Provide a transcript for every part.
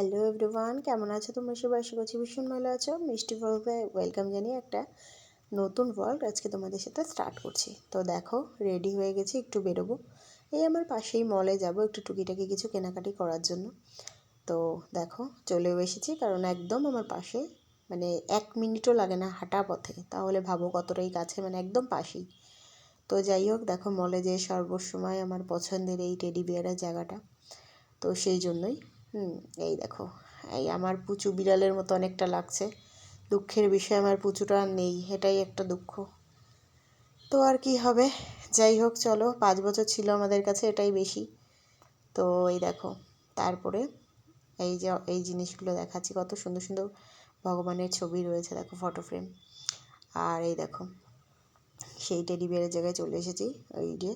Hello everyone, কেমন আছো তোমরা সবাই? আশা করছি ভীষণ ভালো আছো। মিষ্টি ভ্লগে ওয়েলকাম জানিয়ে একটা নতুন ভ্লগ আজকে তোমাদের সাথে স্টার্ট করছি। তো দেখো রেডি হয়ে গেছি, একটু বেরোবো। এই আমার পাশেই মলে যাব একটু টুকিটাকি কিছু কেনাকাটি করার জন্য। তো দেখো, চলেও এসেছি, কারণ একদম আমার পাশে মানে এক মিনিটও লাগে না হাঁটা পথে। তাহলে ভাবো কতটাই কাছে মানে একদম পাশেই। তো যাই হোক, দেখো মলে যে সর্বসময় আমার পছন্দের এই টেডি বিয়ারের জায়গাটা। তো সেই জন্যই হুম, এই দেখো, এই আমার পুচু বিড়ালের মতো অনেকটা লাগছে। দুঃখের বিষয়, আমার পুচুটা আর নেই, এটাই একটা দুঃখ। তো আর কি হবে? যাই হোক, চলো, পাঁচ বছর ছিল আমাদের কাছে, এটাই বেশি। তো এই দেখো, তারপরে এই যে, এই জিনিসগুলো দেখাচ্ছি, কত সুন্দর সুন্দর ভগবানের ছবি রয়েছে, দেখো ফটো ফ্রেম আর এই দেখো, সেই টেডি বিয়ারের জায়গায় চলে এসেছি, ওই যে,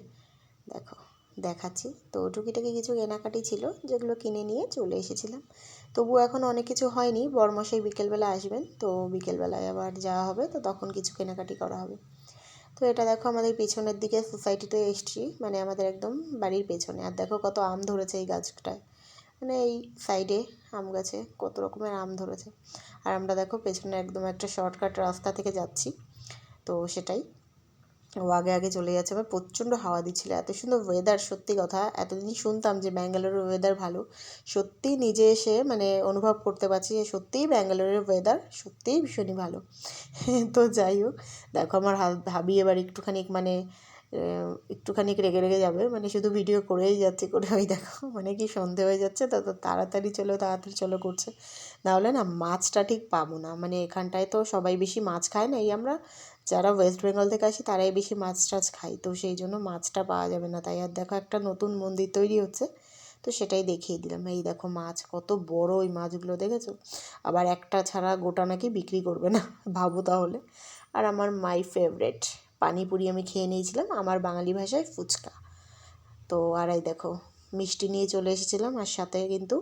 দেখো। দেখাচ্ছি। তো টুকিটাকি কিছু কেনাকাটি ছিল যেগুলো কিনে নিয়ে চলে এসেছিলাম। তবু এখন অনেক কিছু হয়নি। বরমশাই বিকেলবেলা আসবেন, তো বিকেলবেলায় আবার যাওয়া হবে, তো তখন কিছু কেনাকাটি করা হবে। তো এটা দেখো আমাদের পেছনের দিকে সোসাইটিতে এসছি মানে আমাদের একদম বাড়ির পেছনে। আর দেখো কত আম ধরেছে এই গাছটায়। মানে এই সাইডে আম গাছে কত রকমের আম ধরেছে। আর আমরা দেখো পেছনে একদম একটা শর্টকাট রাস্তা থেকে যাচ্ছি। তো সেটাই। ও আগে আগে চলে যাচ্ছে। আবার প্রচণ্ড হাওয়া দিচ্ছিল। এত সুন্দর ওয়েদার সত্যি কথা। এতদিন শুনতাম যে ব্যাঙ্গালোরের ওয়েদার ভালো। সত্যি নিজে এসে মানে অনুভব করতে পারছি যে সত্যিই ব্যাঙ্গালোরের ওয়েদার সত্যিই ভীষণই ভালো। তো যাই হোক, দেখো আমার ভাবি এবার একটুখানি মানে একটুখানি রেগে রেগে যাবে। মানে শুধু ভিডিও করেই যাচ্ছে, করে ওই দেখো মানে কি সন্ধে হয়ে যাচ্ছে। তো তাড়াতাড়ি চলো তাড়াতাড়ি চলো করছে। নাহলে না মাছটা ঠিক পাবো না। মানে এখানটায় তো সবাই বেশি মাছ খায় না, এই আমরা যারা ওয়েস্ট বেঙ্গল থেকে আসি, তারাই বেশি মাছ টাছ খায়। তো সেই জন্য মাছটা পাওয়া যাবে না। তাই আর দেখো, একটা নতুন মন্দির তৈরি হচ্ছে। তো সেটাই দেখিয়ে দিলাম। এই দেখো মাছ, কত বড় ওই মাছগুলো, দেখেছ? আবার একটা ছাড়া গোটা নাকি বিক্রি করবে না, ভাবো তাহলে। আর আমার মাই ফেভারেট, পানিপুরি আমি খেয়ে নিয়েছিলাম। আমার বাঙালি ভাষায় ফুচকা। তো আর এই দেখো, মিষ্টি নিয়ে চলে এসেছিলাম। আর সাথে কিন্তু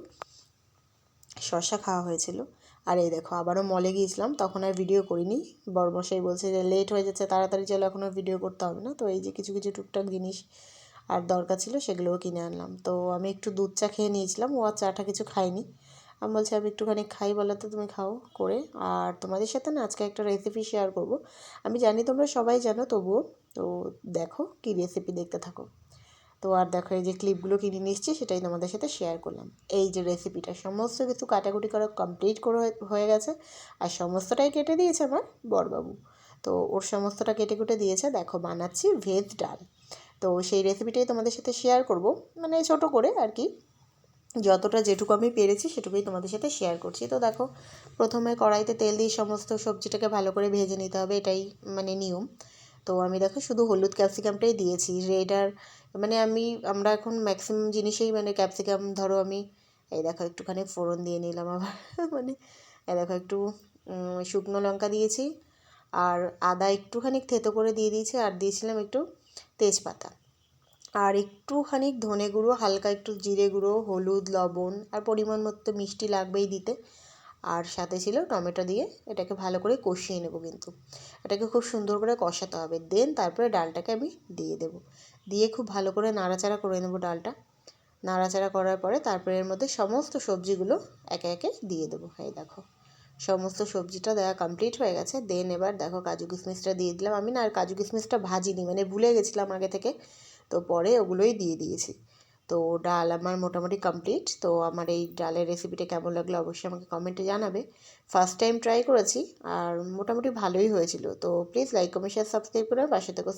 শশা খাওয়া হয়েছিল। আর এই দেখো, আবারও মলে গিয়েছিলাম, তখন আর ভিডিও করিনি। বড়মশাই বলছে যে লেট হয়ে যাচ্ছে, তাড়াতাড়ি চলো এখনও ভিডিও করতে হবে না। তো এই যে কিছু কিছু টুকটাক জিনিস আর দরকার ছিল, সেগুলোও কিনে আনলাম। তো আমি একটু দুধ চা খেয়ে নিয়েছিলাম, ও আর চাটা কিছু খাইনি আমি বলছি আমি একটুখানি খাই বলে তো, তুমি খাও করে। আর তোমাদের সাথে না, আজকে একটা রেসিপি শেয়ার করব। আমি জানি তোমরা সবাই জানো, তবুও তো দেখো কী রেসিপি দেখতে থাকো। তো আর দেখো, এই যে ক্লিপগুলো কিনে নিচ্ছি সেটাই তোমাদের সাথে শেয়ার করলাম। এই যে রেসিপিটা সমস্ত কিছু কাটাকুটি করা কমপ্লিট করে হয়ে গেছে। আর সমস্তটাই কেটে দিয়েছে আমার বরবাবু। তো ওর সমস্তটা কেটে কুটে দিয়েছে, দেখো বানাচ্ছি ভেজ ডাল। তো সেই রেসিপিটাই তোমাদের সাথে শেয়ার করব মানে ছোট করে আর কি। যতটা যেটুকু আমি পেরেছি, সেটুকুই তোমাদের সাথে শেয়ার করছি। তো দেখো, প্রথমে কড়াইতে তেল দিয়ে সমস্ত সবজিটাকে ভালো করে ভেজে নিতে হবে, এটাই মানে নিয়ম। তো আমি দেখো শুধু হলুদ ক্যাপসিকামটাই দিয়েছি রেড আর মানে আমি, আমরা এখন ম্যাক্সিমাম জিনিসেই মানে ক্যাপসিকাম ধরো আমি, এই দেখো একটুখানি ফোড়ন দিয়ে নিলাম আবার মানে এই দেখো একটু শুকনো লঙ্কা দিয়েছি আর আদা একটুখানি থেতো করে দিয়ে দিয়েছি আর দিয়েছিলাম একটু তেজপাতা। আর একটুখানি ধনে গুঁড়ো, হালকা একটু জিরে গুঁড়ো, হলুদ, লবণ, আর পরিমাণ মতো মিষ্টি লাগবেই দিতে। আর সাথে ছিল টমেটো দিয়ে এটাকে ভালো করে কষিয়ে নেব কিন্তু। এটাকে খুব সুন্দর করে কষাতে হবে। দেন তারপরে ডালটাকে আমি দিয়ে দেবো। দিয়ে খুব ভালো করে নাড়াচাড়া করে নেব ডালটা। নাড়াচাড়া করার পরে তারপরে এর মধ্যে সমস্ত সবজিগুলো একে একে দিয়ে দেবো। এই দেখো, সমস্ত সবজিটা দেওয়া কমপ্লিট হয়ে গেছে। দেন এবার দেখো কাজু কিশমিশটা দিয়ে দিলাম আমি। না, আর কাজু কিশমিশটা ভাজিনি মানে ভুলে গেছিলাম আগে থেকে। তো পরে ওগুলোই দিয়ে দিয়েছি। তো ডাল আমার মোটামুটি কমপ্লিট তো আমার এই ডালের রেসিপিটা কেমন লাগল অবশ্যই আমাকে কমেন্টে জানাবে। ফার্স্ট টাইম ট্রাই করেছি আর মোটামুটি ভালোই হয়েছিল, তো please like comment share subscribe করে পাশে থেকে